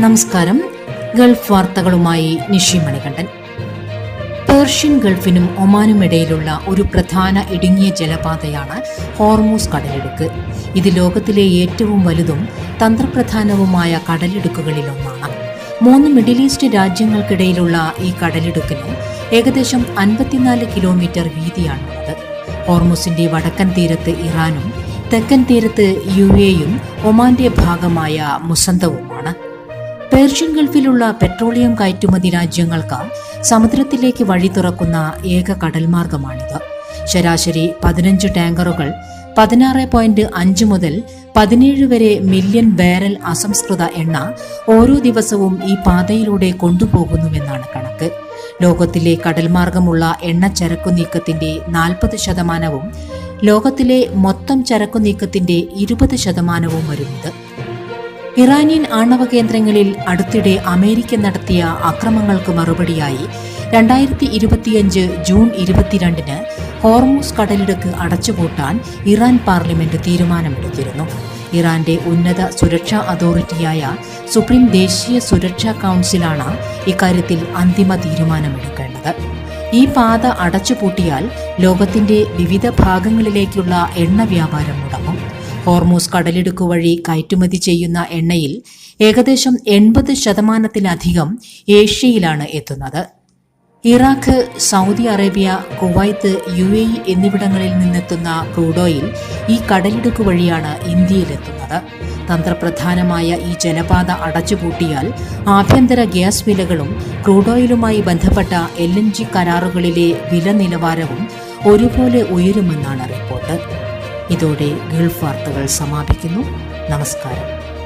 നമസ്കാരം. ഗൾഫ് വാർത്തകളുമായി നിഷി മണികണ്ഠൻ. പേർഷ്യൻ ഗൾഫിനും ഒമാനും ഇടയിലുള്ള ഒരു പ്രധാന ഇടുങ്ങിയ ജലപാതയാണ് ഹോർമൂസ് കടലിടുക്ക്. ഇത് ലോകത്തിലെ ഏറ്റവും വലുതും തന്ത്രപ്രധാനവുമായ കടലിടുക്കുകളിലൊന്നാണ്. മൂന്ന് മിഡിൽ ഈസ്റ്റ് രാജ്യങ്ങൾക്കിടയിലുള്ള ഈ കടലിടുക്കിന് ഏകദേശം അൻപത്തിനാല് കിലോമീറ്റർ വീതിയാണുള്ളത്. ഹോർമുസിന്റെ വടക്കൻ തീരത്ത് ഇറാനും തെക്കൻ തീരത്ത് യു എയും ഒമാന്റെ ഭാഗമായ മുസന്തവുമാണ്. പേർഷ്യൻ ഗൾഫിലുള്ള പെട്രോളിയം കയറ്റുമതി രാജ്യങ്ങൾക്ക് സമുദ്രത്തിലേക്ക് വഴി തുറക്കുന്ന ഏക കടൽമാർഗമാണിത്. ശരാശരി പതിനഞ്ച് ടാങ്കറുകൾ പതിനാറ് പോയിന്റ് അഞ്ച് മുതൽ പതിനേഴ് വരെ മില്യൺ ബാരൽ അസംസ്കൃത എണ്ണ ഓരോ ദിവസവും ഈ പാതയിലൂടെ കൊണ്ടുപോകുന്നുവെന്നാണ് കണക്ക്. ലോകത്തിലെ കടൽമാർഗമുള്ള എണ്ണ ചരക്കു നീക്കത്തിന്റെ നാൽപ്പത് ശതമാനവും ലോകത്തിലെ മൊത്തം ചരക്കു നീക്കത്തിന്റെ ഇരുപത് ശതമാനവും വരുന്നത്. ഇറാനിയൻ ആണവ കേന്ദ്രങ്ങളിൽ അടുത്തിടെ അമേരിക്ക നടത്തിയ അക്രമങ്ങൾക്ക് മറുപടിയായി രണ്ടായിരത്തി ഇരുപത്തിയഞ്ച് ജൂൺ ഇരുപത്തിരണ്ടിന് ഹോർമൂസ് കടലിടുക്ക് അടച്ചുപൂട്ടാൻ ഇറാൻ പാർലമെന്റ് തീരുമാനമെടുത്തിരുന്നു. ഇറാന്റെ ഉന്നത സുരക്ഷാ അതോറിറ്റിയായ സുപ്രീം ദേശീയ സുരക്ഷാ കൗൺസിലാണ് ഇക്കാര്യത്തിൽ അന്തിമ തീരുമാനമെടുക്കേണ്ടത്. ഈ പാത അടച്ചുപൂട്ടിയാൽ ലോകത്തിന്റെ വിവിധ ഭാഗങ്ങളിലേക്കുള്ള എണ്ണ വ്യാപാരം മുടങ്ങും. ഹോർമൂസ് കടലിടുക്ക് വഴി കയറ്റുമതി ചെയ്യുന്ന എണ്ണയിൽ ഏകദേശം എൺപത് ശതമാനത്തിലധികം ഏഷ്യയിലാണ് എത്തുന്നത്. Iraq Saudi Arabia Kuwait U A E എന്നിവിടങ്ങളിൽ നിന്നെത്തുന്ന ക്രൂഡ് ഓയിൽ ഈ കടലിടുക്ക് വഴിയാണ് ഇന്ത്യയിലെത്തുന്നത്. തന്ത്രപ്രധാനമായ ഈ ജലപാത അടച്ചുപൂട്ടിയാൽ ആഭ്യന്തര ഗ്യാസ് വിലകളും ക്രൂഡ് ഓയിലുമായി ബന്ധപ്പെട്ട എൽ എൻ ജി കരാറുകളിലെ വില നിലവാരവും ഒരുപോലെ ഉയരുമെന്നാണ് റിപ്പോർട്ട്. ഇതോടെ ഗൾഫ് വാർത്തകൾ സമാപിക്കുന്നു. നമസ്കാരം.